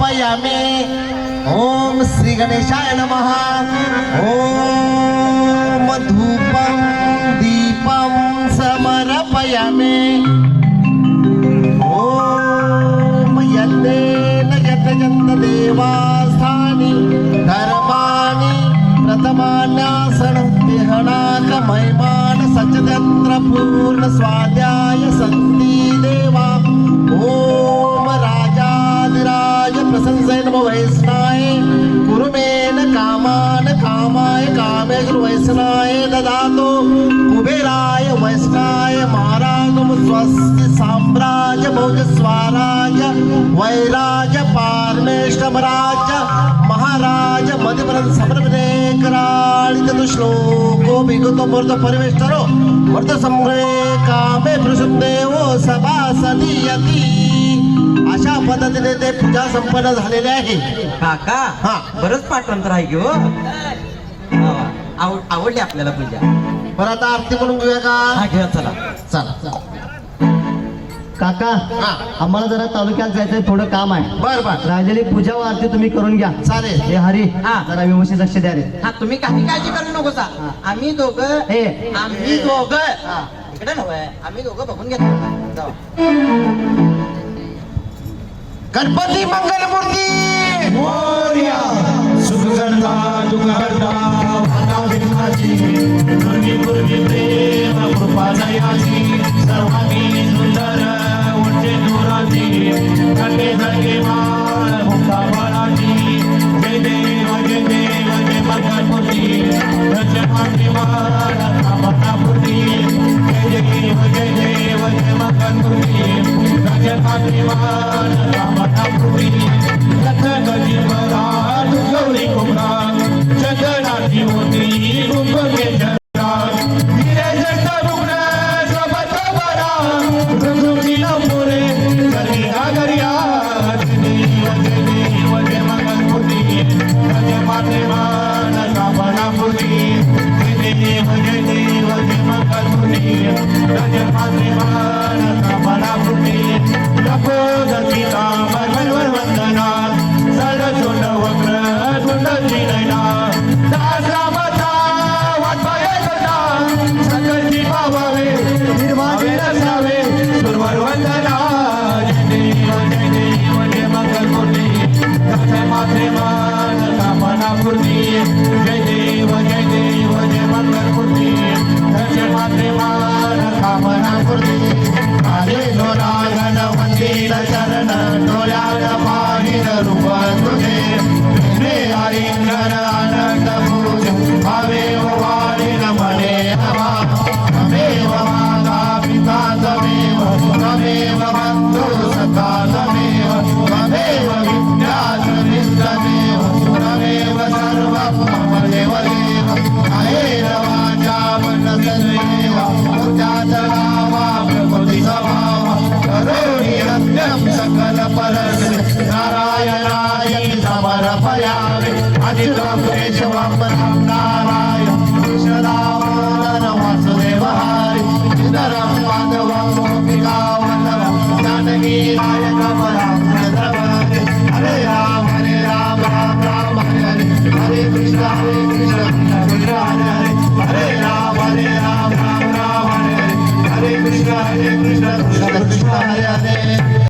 समर्पयामी ॐ श्री गणेशाय नमः। ॐ धूपं दीपं समर्पयामि। ॐ यज्ञेन यतयन्तदेवास्थानि धर्माणि प्रथमान्यासन विहणाकमयमान महिमान प्रसंसय वैष्णाय कुरुमेन कामान कामाय कामेश्वर वैष्णाय ददातो कुबेराय वैष्णाय महाराजम स्वस्ति साम्राज्य भोज स्वराज वैराज पारमेष्टमराज महाराज मध्यप्रद समर्पणे कराळित तु श्लोको विगतो मूर्त परिवेष्टरो मूर्त संग्रहे कामे देवो सभा सदीयती अशा पद्धतीने ते पूजा संपन्न झालेले आहे. काका हा. बरंच पाठांतर आहे की हो? हा, आव- आवडली आपल्याला पूजा. बरं आता आरती म्हणून घेऊया का? हा घ्या चला. चला चला. काका हा. आम्हाला जरा तालुक्यात जायचंय थोडं काम आहे. बर बर. राहिलेली पूजा व आरती तुम्ही करून घ्या. चालेल. हे हरी हा. जरा व्यवस्थित लक्ष द्या रे. हा तुम्ही काही काळजी करू नको सा. आम्ही दोघं हे. आम्ही दोघं हा. इकडे नव्हे आम्ही दोघं बघून घेतो. जाऊ. गणपती मंगल मूर्ती मोर्या सुखकर्ता दुःखहर्ता वातावरणाची दुर्गी दुर्गी प्रेम कृपा दयाची सर्वांगी सुंदर उठे दुराची धगे धगे माळ मुक्ता बाळाची जय देव जय देव जय मंगलमूर्ती जय मातृमाळ कामनापूर्ती जय देव जय देव जय मंगलमूर्ती जय मातृमाळ कामनापूर्ती लखन जीवराज गौरी पूर्ती जय समर्पयामि अजितं केशवं नारायण कृष्णरावणन वासुदेव हरि सुन्दरं माधवं गोपिकावल्लभं जानकी नायकं रामचन्द्रवरे हरे राम हरे राम राम राम हरे हरे हरे कृष्ण हरे कृष्ण कृष्ण हरे हरे हरे राम हरे राम राम राम हरे हरे हरे कृष्ण हरे कृष्ण कृष्ण कृष्ण हरे हरे